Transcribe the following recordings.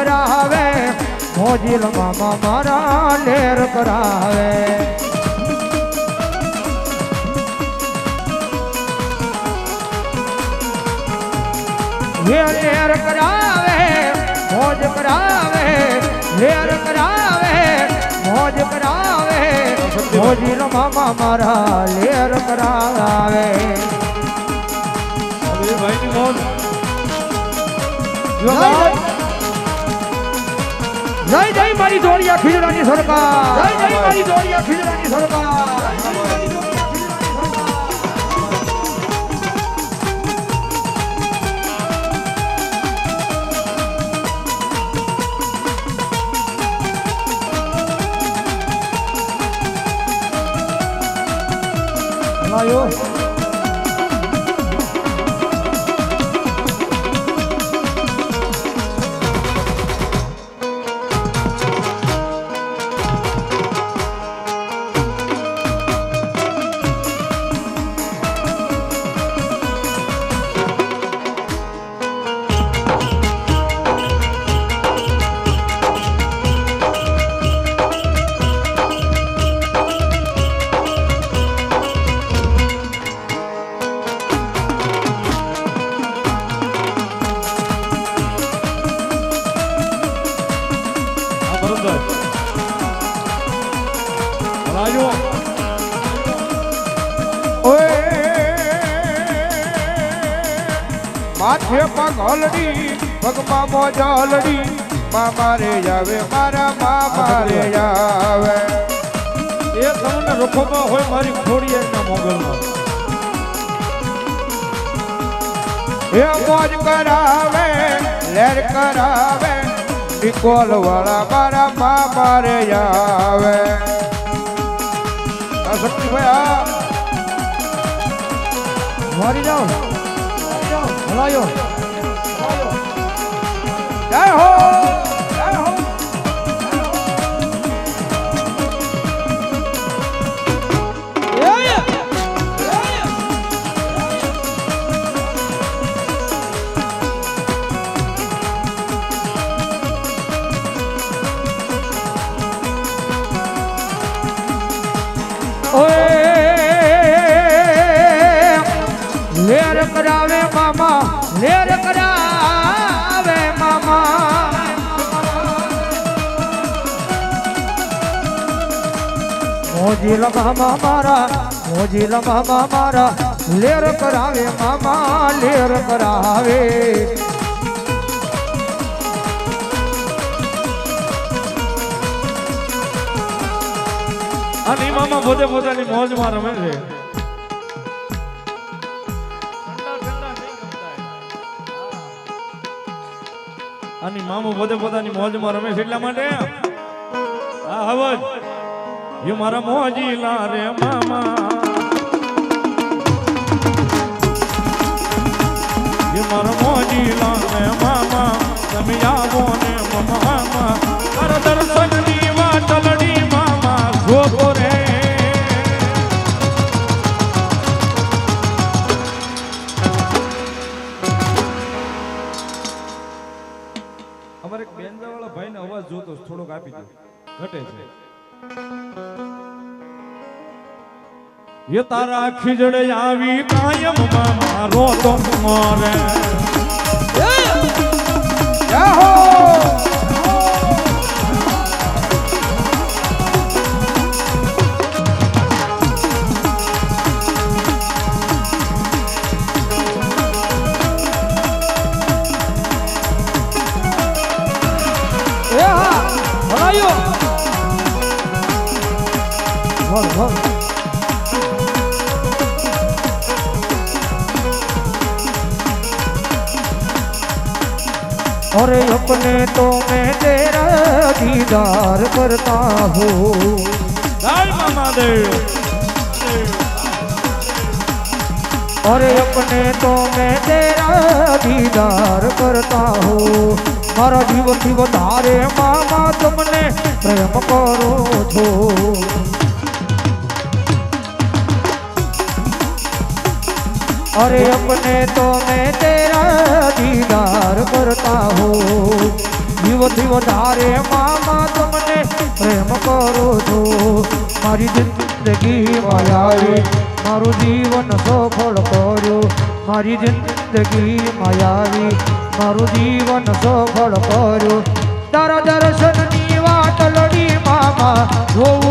મોજ કરાવે મોજીલ મામા મારા લેર કરાવે લે લેર કરાવે મોજ કરાવે લેર કરાવે મોજ કરાવે મોજીલ મામા મારા લેર કરાવે ભાઈની મોજ જય જય જય જય મારી દોડિયા ખીજડાની સરકાર. જય જય મારી દોડિયા ખીજડાની સરકાર. રાજો માથે પગ હલડી, પગમાં મોજા હલડી, મામા રે આવે, મારા મામા રે આવે. એ તમને રખોબા હોય, મારી ખોડી એમના મોગલમાં. એ મોજ કરાવે, લેર કરાવે વાળા મારા મામા રે આવે. શક્તિભાઈ આ મારી જાઓ હલાયો જય હો કરાવે મામા લેર કરાવે મામા. મોજી લમામા મારા, મોજી લમામા મારા લેર કરાવે મામા લેર કરાવે. અને મામા પોતે પોતાની મોજમાં રમે છે. મામો પોતે પોતાની મોજમાં રમે છે એટલા માટે? હા હવજ એ મારા મોજીલા રે મામા. એ મારા મોજીલા રે મામા. તમે આવો ને મામા. મારા ઘટે છે. એ તારા ખીજડે આવી કાયમ મારો તો મોરે. હો! ભલ ભલ और अपने तो मैं तेरा दीदार करता हूँ જય મામાદેવ और अपने तो मैं तेरा दीदार करता हूँ મારા જીવનથી વધારે મામા તમને પ્રેમ કરો છો अरे अपने तो मैं तेरा दीदार करता हूँ जीवन જીવથી વધારે મામા તમને પ્રેમ કરું છું મારી જિંદગી માયાવી મારું જીવન સફળ કર્યું મારી જિંદગી માયાવી મારું જીવન સફળ કર્યું તારા દર્શનની વાત લડી મામા જોઉં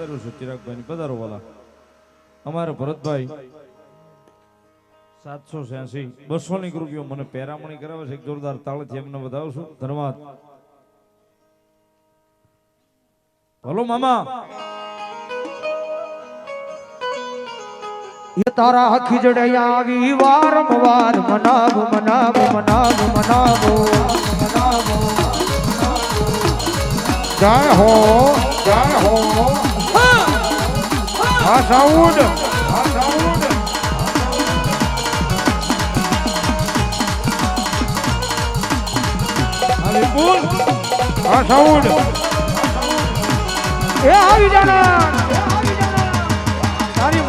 મંડળ છું ચિરાગભાઈ પધારો વાલા. અમારે ભરતભાઈ સાતસો છ્યાસી બસો ની કૃપિયો મને પેરામણી કરાવે છે, એક જોરદાર તાળથી એમને વધાવશું ધન્યવાદ. હલો, મામા. તારા ખીજડે આવી વારંવાર, મનાવો મનાવો મનાવો મનાવો. મનાવો જય હો જય હો. આ સાઉન્ડ આ સાઉન્ડ વિપુલ આ સાઉન્ડ એ આવી જાના તારી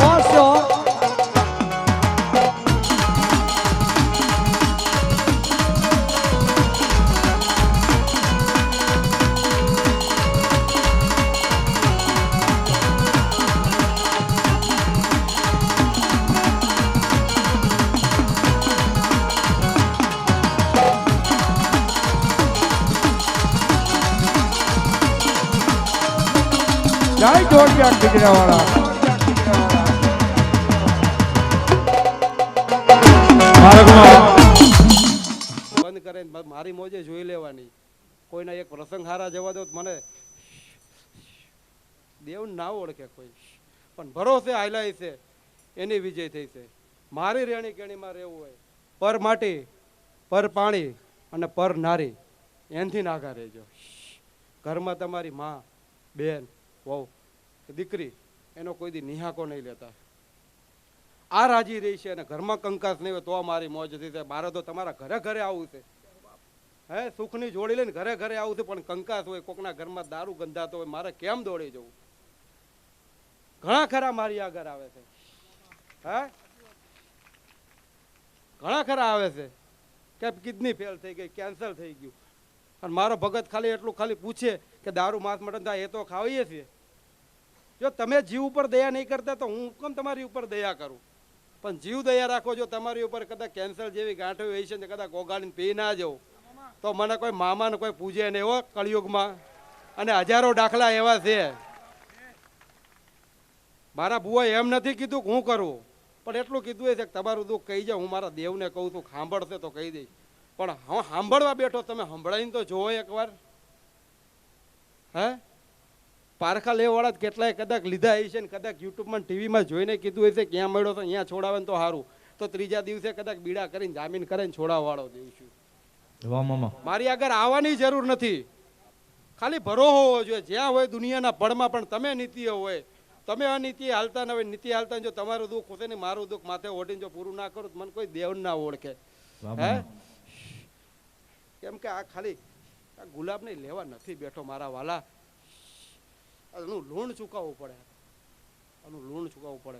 જય જોડિયા ખીજડા વાળા બંધ કરે ને મારી મોજે જોઈ લેવાની. કોઈના એક પ્રસંગ હારા જવા દો મને દેવ ના ઓળખે કોઈ. પણ ભરોસે હાલાય છે. એની વિજય થઈ છે. મારી રેણી કેણીમાં રહેવું હોય. પર માટી પર પાણી અને પર નારી. એનથી નાગા રહેજો. ઘરમાં તમારી માં બેન વહુ, કે દીકરી, એનો કોઈ દી નિહાકો નહીં લેતા. આ રાજી રહી છે અને ઘરમાં કંકાસ નહીં હોય તો મારી મોજ થઈ મારે તો તમારા ઘરે ઘરે આવું છે. હે, સુખની જોડી લઈને ઘરે ઘરે આવું છે, પણ કંકાસ હોય, કોકના ઘરમાં દારૂ ગંધાતો હોય, મારે કેમ દોડી જવું? ઘણા ખરા મારી આગળ આવે છે. હે? ઘણા ખરા આવે છે. કે કિડની ફેલ થઈ ગઈ કેન્સર થઈ ગયું. અને મારો ભગત ખાલી એટલું ખાલી પૂછે કે દારૂ માંસ મટન થાય, એ તો ખાવીએ છીએ. જો તમે જીવ ઉપર દયા નહીં કરતા, તો હું કેમ તમારી ઉપર દયા કરું? પણ જીવ દયા રાખો, જો તમારી ઉપર કદાચ કેન્સર જેવી ગાંઠો હોય છે ને કદાચ ઓગાડીને પી ના જવું, તો મને કોઈ મામાને કોઈ પૂજે ને એવો કળિયુગમાં. અને હજારો દાખલા એવા છે. મારા બુઆએ એમ નથી કીધું કે હું કરું, પણ એટલું કીધું એ છે કે તમારું દુઃખ કહી જાઉં હું મારા દેવને કહું છું સાંભળશે તો કહી દઈશ. પણ હું સાંભળવા બેઠો, તમે સંભળાઈને તો જોવો એકવાર. હે? પારખા લેવાવાળા કેટલાય કદાચ લીધા હશે ને કદાચ યુટ્યુબમાં ટીવીમાં જોઈને કીધું હશે ક્યાં મળ્યો તો અહીંયા છોડાવે ને તો સારું તો ત્રીજા દિવસે કદાચ બીડા કરીને જામીન કરીને છોડાવવાળો દઈશું મારી આગળ આવવાની જરૂર નથી. ખાલી ભરો હોવો જોઈએ. જ્યાં હોય દુનિયાના પળમાં પણ તમે નીતિઓ હોય. તમે અનીતિ હાલતા ન હોય નીતિ હાલતા જો તમારું દુઃખ હશે ને મારું દુઃખ માથે ઓઢીને જો પૂરું ના કરું તો મને કોઈ દેવ ના ઓળખે. હે. કેમ કે આ ખાલી આ ગુલાબને લેવા નથી બેઠો મારા વાલા. એનું લૂણ ચૂકવવું પડે. આનું લૂણ ચૂકવવું પડે.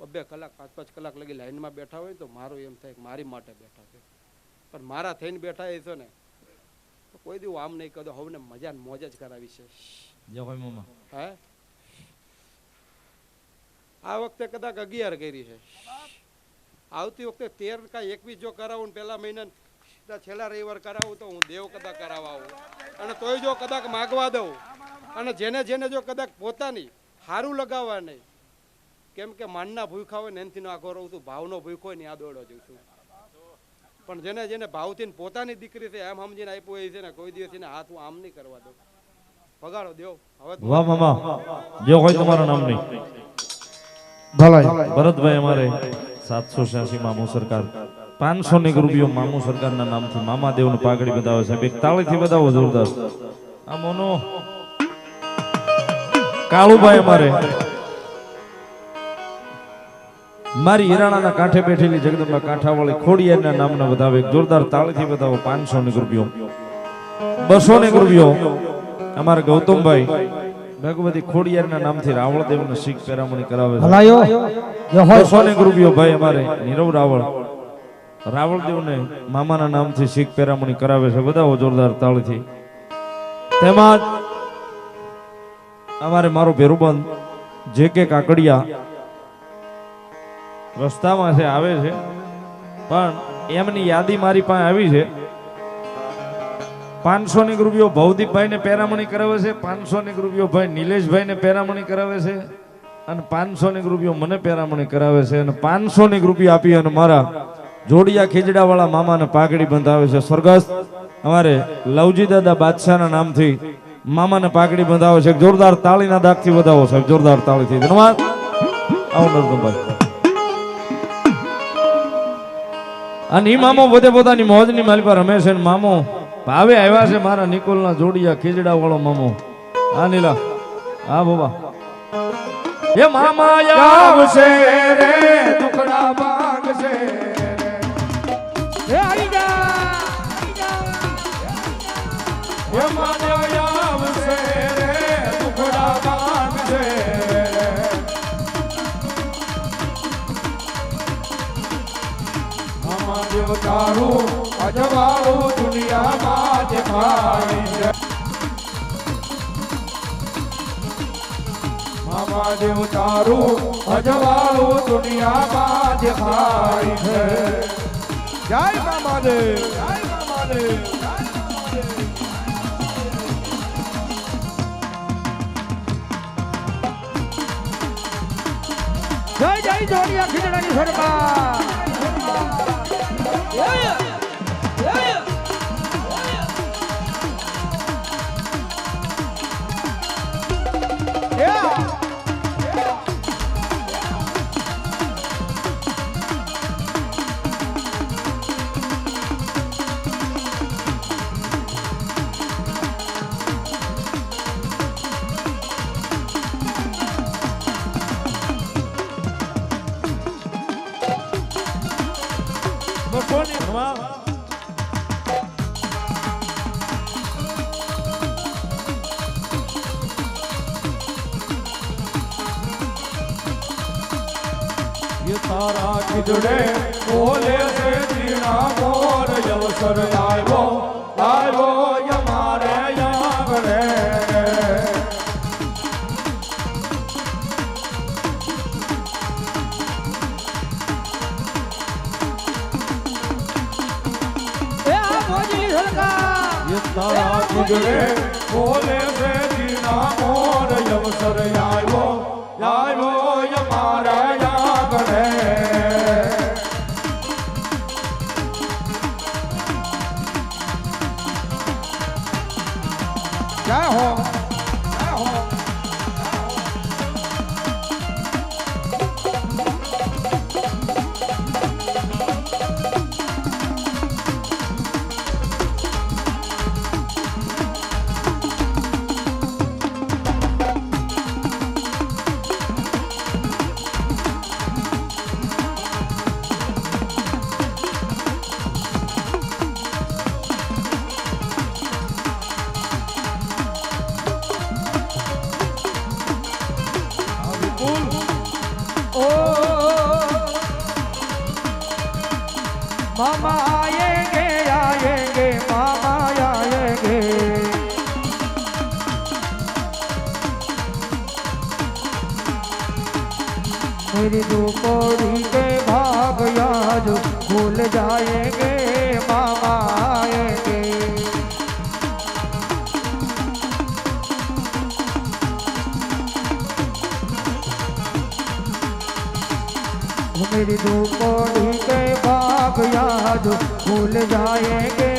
બબે કલાક પાંચ પાંચ કલાક લગી લાઈનમાં બેઠા હોય તો મારું એમ થાય કે મારી માટે બેઠા છે. પણ મારા થઈને બેઠા એ છો ને તો કોઈ દિવસ આમ નહીં કહું હવે મજા મોજ જ કરાવી છે. હે? આ વખતે કદાચ અગિયાર કરી છે. આવતી વખતે તેર કા એકવીસ જો કરાવું ને પહેલા મહિના છેલ્લા રવિવાર કરાવું તો હું દેવ કદા કરાવવા આવું. અને તોય જો કદાચ માગવા દઉં અને જેને જેને જો કદાચ પોતાની સારું લગાવવા નહીં કેમ કે માનના ભૂખા હોય ને એનથી આઘો રહું છું ભાવનો ભૂખ હોય ને આ દોડો જઉં છું. પણ જેને જેને ભાવથી પોતાની દીકરી છે એમ સમજીને આપ્યું હોય છે ને કોઈ દિવસ એને હાથ હું આમ નહીં કરવા દઉં. પગાડો દેવ હવે વાહ મામા જે હોય નામ નહીં. ભલાઈ. ભરતભાઈ અમારે સાતસો છ્યાસી મામુ સરકાર પાંચસો ને રૂપિયો મામુ સરકારના નામથી મામા દેવનું પાઘડી બતાવે સાહેબ એક તાળીથી બતાવો જોરદાર. આ મોનો. કાળુભાઈ અમારે. મારી હિરાણાના કાંઠે બેઠેલી જગદંબા કાંઠાવાળી ખોડિયારના નામના બતાવે એક જોરદાર તાળીથી બતાવો પાંચસો ને રૂપિયો. બસો ને રૂપિયો. અમારા ગૌતમભાઈ ભગવતી ખોડિયારના નામથી રાવળદેવને શીખ પેરામણી કરાવે બસો ને રૂપિયો ભાઈ અમારે નીરવ રાવળ. રાવળદેવને મામાના નામથી શીખ પેરામણી કરાવે છે બધા જોરદાર તાળથી. તેમાં અમારે મારો ભેરુબંધ જે કે કાકડિયા રસ્તામાં છે, આવે છે. પણ એમની યાદી મારી પાસે આવી છે. પાંચસો ની રૂપિયો ભવદીપભાઈ ને પેરામણી કરાવે છે પાંચસો ની રૂપિયો ભાઈ નિલેશભાઈ ને પેરામણી કરાવે છે, અને પાંચસો ની રૂપિયો મને પેરામણી કરાવે છે, અને પાંચસો ની રૂપિયા આપી અને મારા જોડિયા ખીજડા વાળા મામાને પાઘડી બંધાવે છે. સ્વર્ગસ્થ, અમારે લવજી દાદા બાદશાહના નામથી મામાને પાઘડી બંધાવે છે. જોરદાર તાળીના દાગથી વધાવો સાહેબ. જોરદાર તાળીથી. ધન્યવાદ. આવો નરસિંહભાઈ અને ઈ મામો પોતે પોતાની મોજની માલી પર રમે છે મામો ભાવે આવ્યા છે મારા નિકોલના જોડિયા ખીજડા વાળો મામો. હા નીલા. હા બાબા. એ મામા આવશે રે તારું અજવાળું દુનિયામાં દેખાય છે મામા દેવ તારું અજવાળું દુનિયામાં દેખાય છે જય મામાદેવ જય મામાદેવ જય જય જય જોડિયા ખીચડાની સરકાર માં ये तारा की जुड़े Hallelujah. मेरी दुपहरी के भाग आज भूल जाएँगे, मामा आएँगे। मेरी दुपहरी के बाग याद भूल जाएँगे